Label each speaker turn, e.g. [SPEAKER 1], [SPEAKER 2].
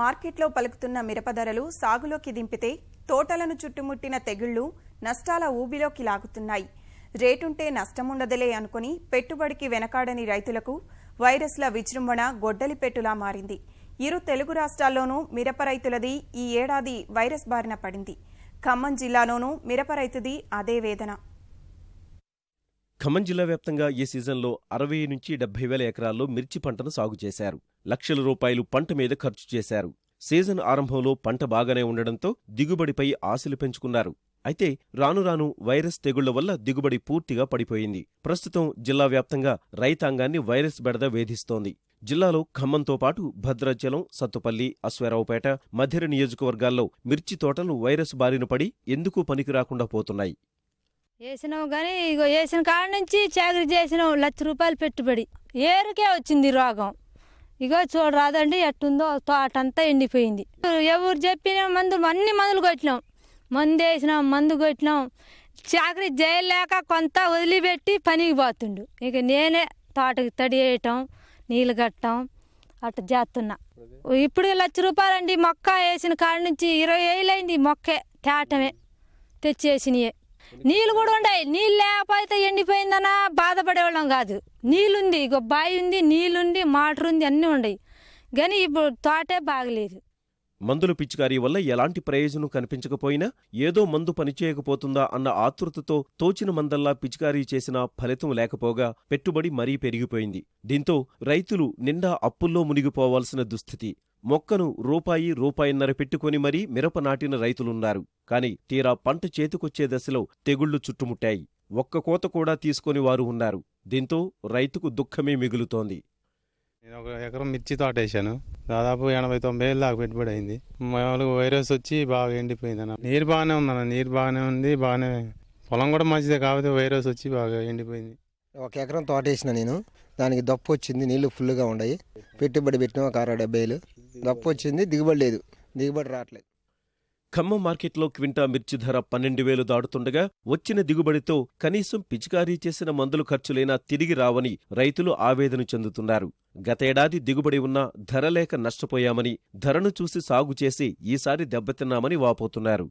[SPEAKER 1] మార్కెట్లో పలుకుతున్న మిరప ధరలు సాగులోకి దింపితే తోటలను చుట్టుముట్టిన తెగుళ్ళు నష్టాల ఊబిలోకి లాగుతున్నాయి. రేటుంటే నష్టముండదులే అనుకుని పెట్టుబడికి వెనకాడని రైతులకు వైరస్ల విజృంభణ గొడ్డలి పెట్టులా మారింది. ఇరు తెలుగు రాష్ట్రాల్లోనూ మిరప రైతులది ఈ ఏడాది వైరస్ బారిన పడింది. ఖమ్మం జిల్లాలోనూ మిరప రైతుది అదే వేదన.
[SPEAKER 2] ఖమ్మం జిల్లా వ్యాప్తంగా ఈ సీజన్లో అరవై నుంచి డెబ్బై వేల ఎకరాల్లో మిర్చి పంటను సాగు చేశారు. లక్షల రూపాయలు పంట మీద ఖర్చు చేశారు. సీజన్ ఆరంభంలో పంట బాగానే ఉండడంతో దిగుబడిపై ఆశలు పెంచుకున్నారు. అయితే రాను రాను వైరస్ తెగుళ్ళ వల్ల దిగుబడి పూర్తిగా పడిపోయింది. ప్రస్తుతం జిల్లా వ్యాప్తంగా రైతాంగాన్ని వైరస్ బెడద వేధిస్తోంది. జిల్లాలో ఖమ్మంతో పాటు భద్రాచలం సత్తుపల్లి అశ్వారావుపేట మధిర నియోజకవర్గాల్లో మిర్చి తోటలు వైరస్ బారిన పడి ఎందుకు పనికిరాకుండా పోతున్నాయి?
[SPEAKER 3] వేసినాం కానీ ఇగో వేసిన కాడ నుంచి చాకరీ చేసినాం లక్ష రూపాయలు పెట్టుబడి. ఏరుకే వచ్చింది రోగం. ఇగో చూడరాదండి ఎట్టుందో తోట అంతా ఎండిపోయింది. ఎవరు చెప్పిన మందులు అన్ని మందులు కొట్టినాం. మందు వేసినాం మందు కొట్టినాం. చాకరీ చేయలేక కొంత వదిలిపెట్టి పనికి పోతుండు. ఇక నేనే తోటకి తడి వేయటం నీళ్ళు కట్టడం అట్లా చేస్తున్నా. ఇప్పుడు లక్ష రూపాయలండి మొక్క వేసిన కాడ నుంచి ఇరవై ఏళ్ళైంది మొక్కే తేటమే తెచ్చేసినయే. నీళ్ళు కూడా ఉండయి. నీళ్ళు ఎండిపోయిందనా బాధపడేవాళ్ళం కాదు. నీళ్ళుంది ఇగో బావి ఉంది నీళ్ళుండి మోటార్ ఉంది అన్నీ ఉండయి. కానీ ఇప్పుడు తోటే బాగలేదు.
[SPEAKER 2] మందులు పిచికారీ వల్ల ఎలాంటి ప్రయోజనం కనిపించకపోయినా ఏదో మందు పనిచేయకపోతుందా అన్న ఆతృతతో తోచిన మందల్లా పిచికారీ చేసినా ఫలితం లేకపోగా పెట్టుబడి మరీ పెరిగిపోయింది. దీంతో రైతులు నిండా అప్పుల్లో మునిగిపోవాల్సిన దుస్థితి. మొక్కను రూపాయి రూపాయిన్నర పెట్టుకుని మరీ మిరప నాటిన రైతులున్నారు. కాని తీరా పంట చేతికొచ్చే దశలో తెగుళ్ళు చుట్టుముట్టాయి. ఒక్క కోత కూడా తీసుకొని వారు ఉన్నారు. దీంతో రైతుకు దుఃఖమే మిగులుతోంది.
[SPEAKER 4] నేను ఒక ఎకరం మిర్చి తోట వేసాను దాదాపు ఎనభై తొంభై ఏళ్ళు దాకా పెట్టుబడి అయింది మామూలుగా వైరస్ వచ్చి బాగా ఎండిపోయింది అన్న నీరు బాగానే ఉందన్న. నీరు బాగానే ఉంది బాగానే పొలం కూడా మంచిదే కాకపోతే వైరస్ వచ్చి బాగా ఎండిపోయింది.
[SPEAKER 5] ఒక ఎకరం తోట వేసిన నేను. దానికి దప్పు వచ్చింది నీళ్ళు ఫుల్గా ఉన్నాయి. పెట్టుబడి పెట్టిన ఒక అరవై డెబ్బైలు దప్పు వచ్చింది దిగుబడి లేదు. దిగుబడి రావట్లేదు.
[SPEAKER 2] ఖమ్మం మార్కెట్లో క్వింటా మిర్చి ధర పన్నెండు వేలు దాటుతుండగా వచ్చిన దిగుబడితో కనీసం పిచికారీ చేసిన మందులు ఖర్చులైనా తిరిగి రావని రైతులు ఆవేదన చెందుతున్నారు. గతేడాది దిగుబడి ఉన్నా ధర లేక నష్టపోయామని ధరను చూసి సాగు చేసి ఈసారి దెబ్బతిన్నామని వాపోతున్నారు.